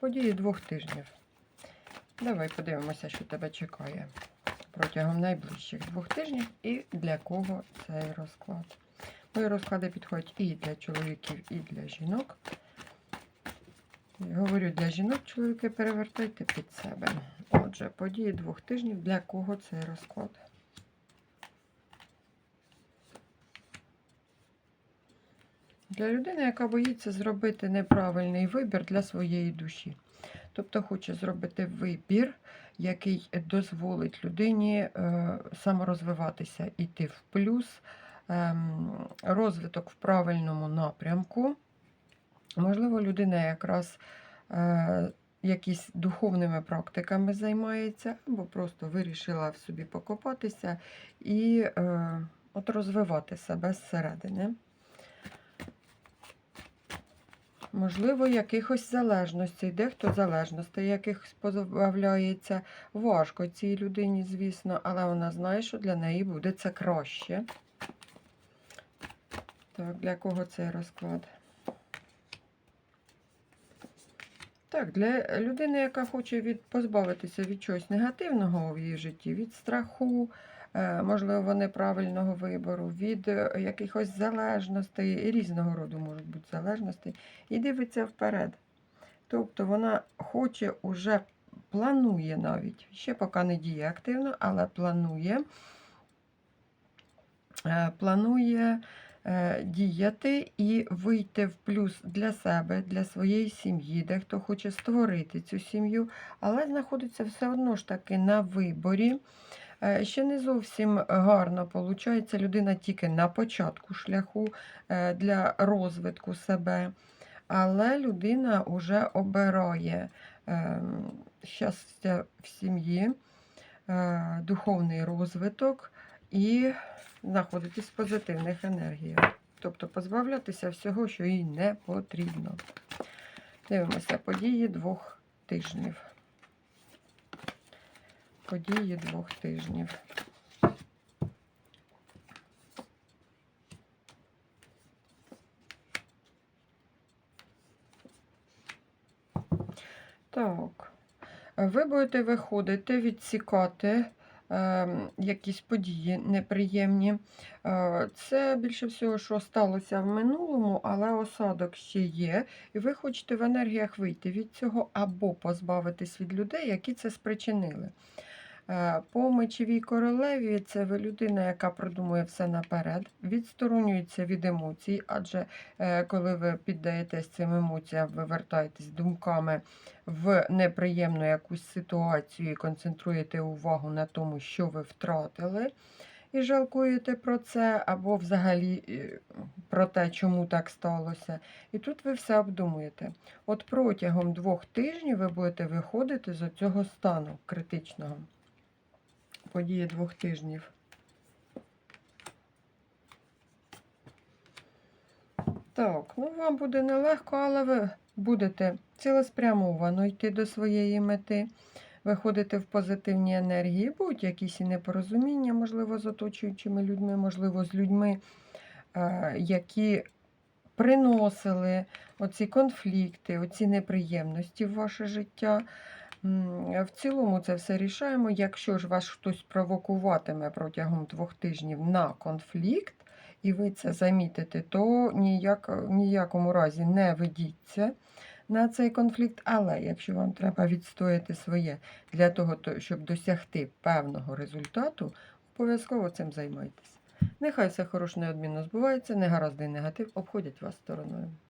Події двох тижнів. Давай подивимося, що тебе чекає протягом найближчих двох тижнів і для кого цей розклад. Мої розклади підходять і для чоловіків, і для жінок. Говорю для жінок, чоловіки, перевертайте під себе. Отже, події двох тижнів. Для кого цей розклад? Для людини, яка боїться зробити неправильний вибір для своєї душі. Тобто хоче зробити вибір, який дозволить людині е, саморозвиватися, іти в плюс, ем, розвиток в правильному напрямку. Можливо, людина якраз е, якісь духовними практиками займається, або просто вирішила в собі покопатися і е, от розвивати себе зсередини. Можливо, якихось залежностей, дехто залежностей яких позбавляється. Важко цій людині, звісно, але вона знає, що для неї буде це краще. Так, для кого цей розклад? Так, для людини, яка хоче від, позбавитися від чогось негативного в її житті, від страху, е, можливо, неправильного вибору, від е, якихось залежностей, різного роду можуть бути залежності, і дивиться вперед. Тобто вона хоче уже планує навіть, ще поки не діє активно, але планує, е, планує діяти і вийти в плюс для себе, для своєї сім'ї, дехто хоче створити цю сім'ю, але знаходиться все одно ж таки на виборі. Е, Ще не зовсім гарно виходить. Людина тільки на початку шляху е, для розвитку себе, але людина вже обирає щастя в сім'ї, е, духовний розвиток і знаходитись в позитивних енергіях. Тобто позбавлятися всього, що їй не потрібно. Дивимося події двох тижнів. Події двох тижнів. Так. Ви будете виходити, відсікати якісь події неприємні. Е, Це більше всього, що сталося в минулому, але осадок ще є. І ви хочете в енергіях вийти від цього або позбавитись від людей, які це спричинили. Е, По мечовій королеві це ви людина, яка продумує все наперед, відсторонюється від емоцій, адже е, коли ви піддаєтесь цим емоціям, ви вертаєтесь думками в неприємну якусь ситуацію і концентруєте увагу на тому, що ви втратили, і жалкуєте про це, або взагалі е, про те, чому так сталося. І тут ви все обдумуєте. От протягом двох тижнів ви будете виходити з цього стану критичного. Події двох тижнів. Так, ну вам буде нелегко, але ви будете цілеспрямовано йти до своєї мети, виходити в позитивні енергії, будуть якісь і непорозуміння, можливо, з оточуючими людьми, можливо, з людьми, е, які приносили оці конфлікти, оці неприємності в ваше життя. В цілому це все рішаємо. Якщо ж вас хтось провокуватиме протягом двох тижнів на конфлікт, і ви це замітите, то ніяк, ніякому разі не ведіться на цей конфлікт. Але якщо вам треба відстояти своє для того, то- щоб досягти певного результату, обов'язково цим займайтесь. Нехай все хороше неодмінно збувається, негаразди і негатив обходять вас стороною.